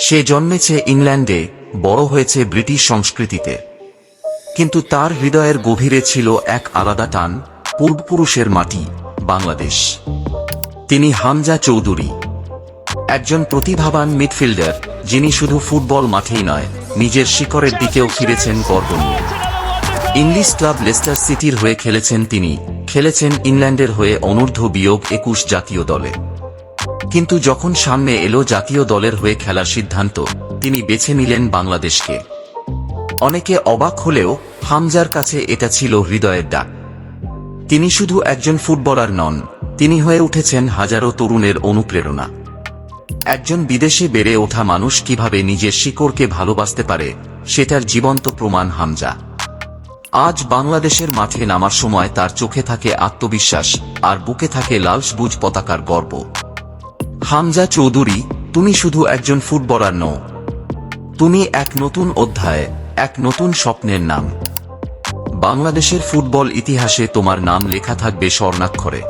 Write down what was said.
সে জন্মেছে ইংল্যান্ডে, বড় হয়েছে ব্রিটিশ সংস্কৃতিতে। কিন্তু তার হৃদয়ের গভীরে ছিল এক আলাদা টান, পূর্বপুরুষের মাটি, বাংলাদেশ। তিনি হামজা চৌধুরী। একজন প্রতিভাবান মিডফিল্ডার, যিনি শুধু ফুটবল মাঠেই নয়, নিজের শিকড়ের দিকেও ফিরেছেন গর্ব নিয়ে ইংলিশ ক্লাব লেস্টার সিটির হয়ে খেলেছেন তিনি, খেলেছেন ইংল্যান্ডের হয়ে অনূর্ধ্ব বিয়োগ একুশ জাতীয় দলে। কিন্তু যখন সামনে এলো জাতীয় দলের হয়ে খেলার সিদ্ধান্ত, তিনি বেছে নিলেন বাংলাদেশকে। অনেকে অবাক হলেও হামজার কাছে এটা ছিল হৃদয়ের ডাক। তিনি শুধু একজন ফুটবলার নন, তিনি হয়ে উঠেছেন হাজারো তরুণের অনুপ্রেরণা। একজন বিদেশে বেড়ে ওঠা মানুষ কীভাবে নিজের শিকড়কে ভালোবাসতে পারে, সেটার জীবন্ত প্রমাণ হামজা। আজ বাংলাদেশের মাঠে নামার সময় তার চোখে থাকে আত্মবিশ্বাস, আর বুকে থাকে লাল সবুজ পতাকার গর্ব। হামজা চৌধুরী, তুমি শুধু একজন ফুটবলার নও। তুমি এক নতুন অধ্যায়, এক নতুন স্বপ্নের নাম। বাংলাদেশের ফুটবল ইতিহাসে তোমার নাম লেখা থাকবে স্বর্ণাক্ষরে।